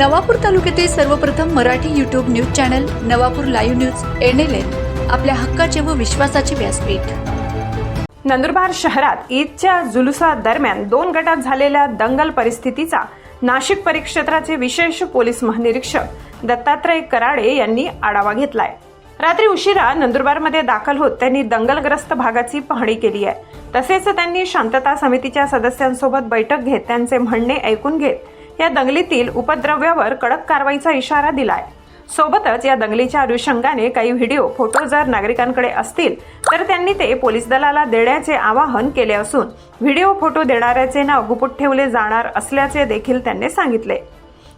नवापूर तालुक्यातील सर्वप्रथम Marathi YouTube news channel Navapur live news N L N आपल्या हक्काचे व विश्वासाचे व्यासपीठ. नंदुरबार शहरात ईदच्या जुलुसादरम्यान दोन गटात झालेल्या दंगल परिस्थितीचा नाशिक परिक्षेत्राचे विशेष पोलीस महानिरीक्षक दत्तात्रय कराडे यांनी आढावा घेतलाय. रात्री उशिरा नंदुरबारमध्ये दाखल होत त्यांनी दंगलग्रस्त भागाची पाहणी केली आहे. तसेच त्यांनी शांतता समितीच्या सदस्यांसोबत बैठक घेत त्यांचे म्हणणे ऐकून घेत या दंगलीतील उपद्रव्यावर कडक कारवाईचा इशारा दिलाय. सोबतच या दंगलीच्या अनुषंगाने काही व्हिडिओ फोटो जर नागरिकांकडे असतील तर त्यांनी ते पोलीस दलाला देण्याचे आवाहन केले असून व्हिडिओ फोटो देणाऱ्याचे नाव गुपुट ठेवले जाणार असल्याचे देखील त्यांनी सांगितले.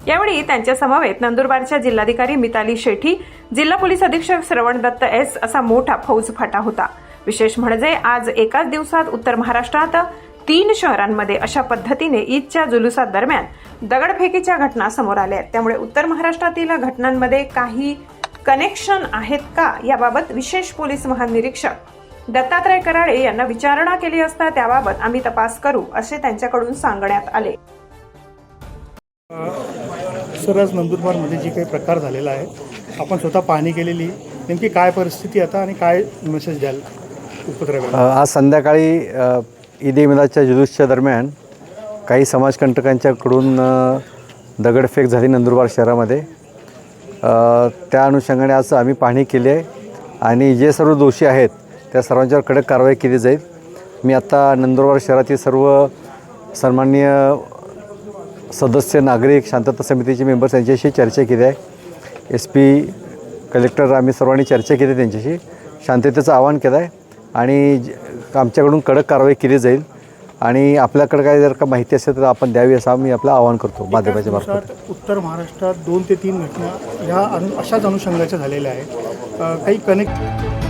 यावेळी त्यांच्या समवेत नंदुरबारच्या जिल्हाधिकारी मिताली शेठी जिल्हा पोलीस अधीक्षक श्रवण दत्त एस असा मोठा फौज फाटा होता. विशेष म्हणजे आज एकाच दिवसात उत्तर महाराष्ट्रात तीन शहरांमध्ये अशा पद्धतीने ईदच्या जुलुसा दरम्यान दगडफेकीच्या घटना समोर आल्या आहेत. त्यामुळे उत्तर महाराष्ट्रातील घटनांमध्ये काही कनेक्शन आहेत का? याबाबत विशेष पोलीस महानिरीक्षक दत्तात्रय कराडे यांना विचारणा केली असता त्याबाबत आम्ही तपास करू असे त्यांच्याकडून सांगण्यात आले. सर आज नंदुरबारमध्ये जी काही प्रकार झालेला आहे आपण स्वतः पाहणी केलेली नेमकी काय परिस्थिती आता आणि काय मेसेज द्याल आज संध्याकाळी ईद ए मिलादच्या जुलूसच्या दरम्यान काही समाजकंटकांच्याकडून दगडफेक झाली नंदुरबार शहरामध्ये. त्या अनुषंगाने आज आम्ही पाहणी केली आहे आणि जे सर्व दोषी आहेत त्या सर्वांच्यावर कडक कारवाई केली जाईल. मी आत्ता नंदुरबार शहरातील सर्व सन्माननीय सदस्य नागरिक शांतता समितीचे मेंबर्स यांच्याशी चर्चा केली आहे. एस पी कलेक्टर आम्ही सर्वांनी चर्चा केली त्यांच्याशी. शांततेचं आवाहन केलं आहे. आणि ज- आमच्याकडून कडक कारवाई केली जाईल आणि आपल्याकडे काय जर का माहिती असेल तर आपण द्यावी असं आम्ही आपलं आवाहन करतो माध्यमाच्या मार्फत. उत्तर महाराष्ट्रात दोन ते तीन घटना ह्या अनु अशाच अनुषंगाच्या झालेल्या आहेत. काही कनेक्ट